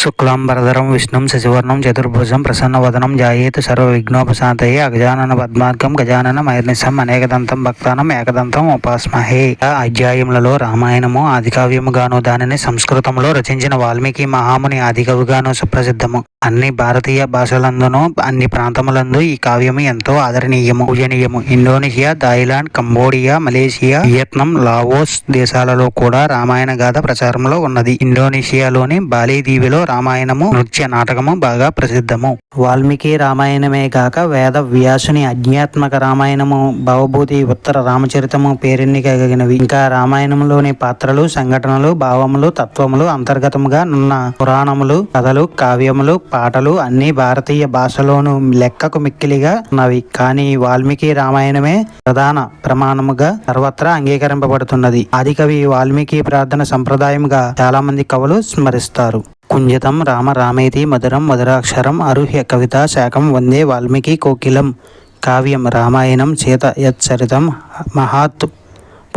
శుక్లాంబరధరం విష్ణుం శశివర్ణం చతుర్భుజం ప్రసన్నవదనం జాయేత్ సర్వవిఘ్నోపశాంతయే అగజానన పద్మార్గం గజానన మైర్నిశం అనేకదంతం భక్తానం ఏకదంతం ఉపాస్మహే. అధ్యాయములలో రామాయణము ఆదికావ్యముగాను దానిని సంస్కృతంలో రచించిన వాల్మీకి మహాముని ఆదికవిగాను సుప్రసిద్ధము. అన్ని భారతీయ భాషలందునూ అన్ని ప్రాంతములందు ఈ కావ్యము ఎంతో ఆదరణీయము. పూజనీయము. Indonesia Thailand Cambodia Malaysia Vietnam Laos దేశాలలో కూడా రామాయణ గాథ ప్రచారంలో ఉన్నది. ఇండోనేషియాలోని బాలీదీవిలో రామాయణము నృత్య నాటకము బాగా ప్రసిద్ధము. వాల్మీకి రామాయణమే కాక వేద వ్యాసుని అజ్ఞాత్మక రామాయణము భవభూతి ఉత్తర రామచరితము పేరెన్నికగినవి ఇంకా రామాయణంలోని పాత్రలు సంఘటనలు భావములు తత్వములు అంతర్గతముగా ఉన్న పురాణములు కథలు కావ్యములు పాటలు అన్ని భారతీయ భాషలోను లెక్కకు మిక్కిలిగా ఉన్నవి. కానీ వాల్మీకి రామాయణమే ప్రధాన ప్రమాణముగా సర్వత్రా అంగీకరింపబడుతున్నది. ఆది కవి వాల్మీకి ప్రార్థన సంప్రదాయంగా చాలా మంది కవులు స్మరిస్తారు. కుంజితం రామ రామేతి మధురం మధురాక్షరం అరుహ్య కవిత శాఖం వందే వాల్మీకి కోకిలం కావ్యం రామాయణం చేత యచ్చరితం మహాత్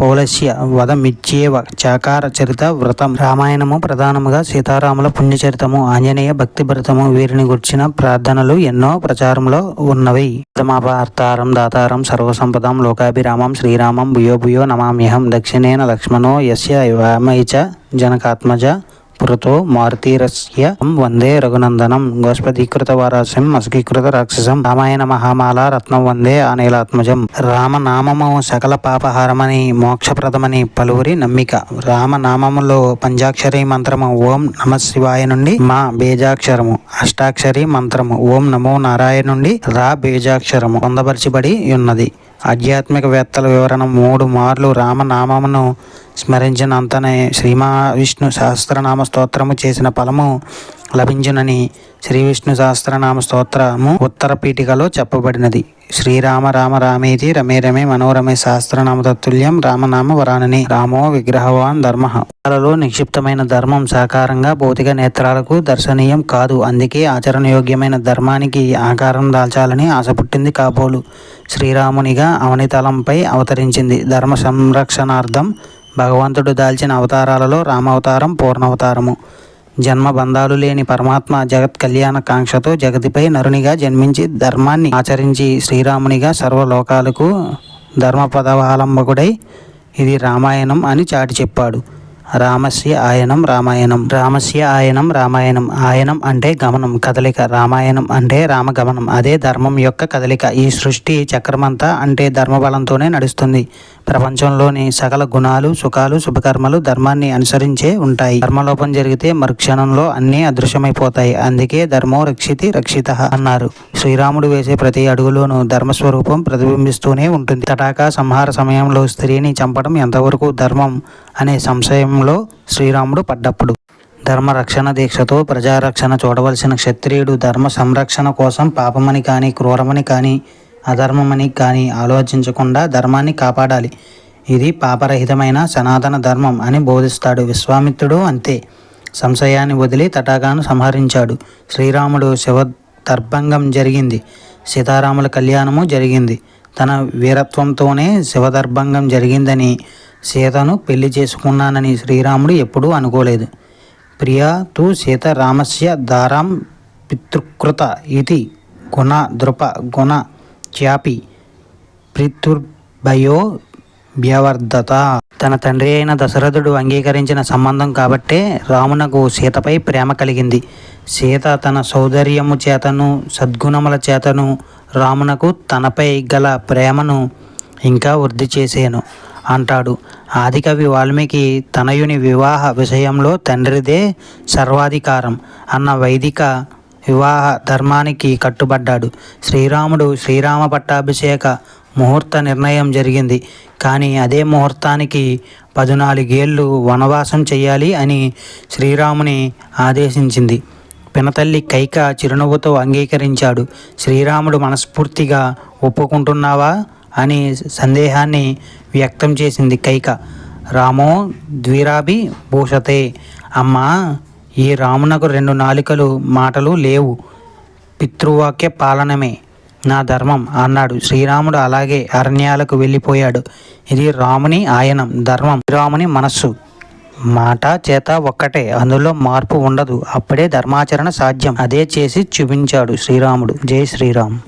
పౌలస్య వదమిచ్చేవ చాకార చరిత వ్రతం. రామాయణము ప్రధానముగా సీతారాముల పుణ్యచరితము ఆంజనేయ భక్తి భరతము వీరిని గుర్చిన ప్రార్థనలు ఎన్నో ప్రచారంలో ఉన్నవి. ప్రథమాపార్తారం దాతారం సర్వసంపదం లోకాభిరామం శ్రీరామం భూయో భూయో నమామ్యహం దక్షిణేన లక్ష్మణో యస్య వామై చ జనకాత్మజ పురతో మారుతీరస్య వందే రఘునందనం గోష్పదీకృత వారాస్యం మసకీకృత రాక్షసం రామాయణ మహామాల రత్నం వందే ఆనేలాత్మజం రామనామము సకల పాపహారమని మోక్షప్రదమని పలువురి నమ్మిక. రామనామములో పంచాక్షరి మంత్రము ఓం నమ శివాయ నుండి మా బేజాక్షరము అష్టాక్షరి మంత్రము ఓం నమో నారాయణ నుండి రా బేజాక్షరము పొందపరచబడి ఉన్నది. ఆధ్యాత్మిక వేత్తల వివరణ మూడు మార్లు రామనామమును స్మరించినంతనే శ్రీ విష్ణు సహస్రనామ స్తోత్రము చేసిన ఫలము లభించునని శ్రీ విష్ణు సహస్రనామ స్తోత్రము ఉత్తర పీఠికలో చెప్పబడినది. శ్రీరామ రామ రామేతి రమే రమే మనోరమే సహస్రనామ తత్తుల్యం రామనామ వరానని రామో విగ్రహవాన్ ధర్మ. లో నిక్షిప్తమైన ధర్మం సాకారంగా భౌతిక నేత్రాలకు దర్శనీయం కాదు. అందుకే ఆచరణయోగ్యమైన ధర్మానికి ఆకారం దాల్చాలని ఆశ పుట్టింది కాబోలు. శ్రీరామునిగా అవనితలంపై అవతరించింది. ధర్మ సంరక్షణార్థం భగవంతుడు దాల్చిన అవతారాలలో రామావతారం పూర్ణావతారము. జన్మ బంధాలు లేని పరమాత్మ జగత్ కళ్యాణ కాంక్షతో జగతిపై నరునిగా జన్మించి ధర్మాన్ని ఆచరించి శ్రీరామునిగా సర్వలోకాలకు ధర్మ పదవాలంబకుడై ఇది రామాయణం అని చాటి చెప్పాడు. రామస్య ఆయనం రామాయణం. రామస్య ఆయనం రామాయణం. ఆయనం అంటే గమనం కదలిక. రామాయణం అంటే రామగమనం. అదే ధర్మం యొక్క కదలిక. ఈ సృష్టి చక్రమంతా అంటే ధర్మబలంతోనే నడుస్తుంది. ప్రపంచంలోని సకల గుణాలు సుఖాలు శుభకర్మలు ధర్మాన్ని అనుసరించే ఉంటాయి. ధర్మలోపం జరిగితే మరుక్షణంలో అన్నీ అదృశ్యమైపోతాయి. అందుకే ధర్మో రక్షితి రక్షిత అన్నారు. శ్రీరాముడు వేసే ప్రతి అడుగులోనూ ధర్మస్వరూపం ప్రతిబింబిస్తూనే ఉంటుంది. తటాకా సంహార సమయంలో స్త్రీని చంపడం ఎంతవరకు ధర్మం అనే సంశయంలో శ్రీరాముడు పడ్డప్పుడు. ధర్మ రక్షణ దీక్షతో ప్రజారక్షణ చూడవలసిన క్షత్రియుడు ధర్మ సంరక్షణ కోసం పాపమని కానీ క్రూరమని కానీ అధర్మమని కానీ ఆలోచించకుండా ధర్మాన్ని కాపాడాలి. ఇది పాపరహితమైన సనాతన ధర్మం అని బోధిస్తాడు విశ్వామిత్రుడు అంతే. సంశయాన్ని వదిలి తటాకాను సంహరించాడు. శ్రీరాముడు శివ దర్భంగం జరిగింది. సీతారాముల కళ్యాణము జరిగింది. తన వీరత్వంతోనే శివదర్భంగం జరిగిందని సీతను పెళ్ళి చేసుకున్నానని శ్రీరాముడు ఎప్పుడూ అనుకోలేదు. ప్రియా తు సీతారామస్య దారాం పితృకృత ఇది గుణ దృప గుణ చాపి పితుర్భయో వ్యవర్ధత తన తండ్రి అయిన దశరథుడు అంగీకరించిన సంబంధం కాబట్టే రామునకు సీతపై ప్రేమ కలిగింది. సీత తన సౌందర్యము చేతను సద్గుణముల చేతను రామునకు తనపై గల ప్రేమను ఇంకా వృద్ధి చేసేను అంటాడు. ఆదికవి వాల్మీకి తనయుని వివాహ విషయంలో తండ్రిదే సర్వాధికారం అన్న వైదిక వివాహ ధర్మానికి కట్టుబడ్డాడు. శ్రీరాముడు శ్రీరామ పట్టాభిషేక ముహూర్త నిర్ణయం జరిగింది. కానీ అదే ముహూర్తానికి పద్నాలుగేళ్ళు వనవాసం చేయాలి అని శ్రీరాముని ఆదేశించింది. పినతల్లి కైక చిరునవ్వుతో అంగీకరించాడు. శ్రీరాముడు మనస్ఫూర్తిగా ఒప్పుకుంటున్నావా అని సందేహాన్ని వ్యక్తం చేసింది కైక. రామో ద్విరాభి భూషతే. అమ్మా ఈ రామునకు రెండు నాలుకలు మాటలు లేవు. పితృవాక్య పాలనమే నా ధర్మం అన్నాడు. శ్రీరాముడు అలాగే అరణ్యాలకు వెళ్ళిపోయాడు. ఇది రాముని ఆయనం ధర్మం. రాముని మనస్సు. మాట చేత ఒక్కటే అందులో మార్పు ఉండదు. అప్పుడే ధర్మాచరణ సాధ్యం. అదే చేసి చూపించాడు శ్రీరాముడు. జై శ్రీరామ్.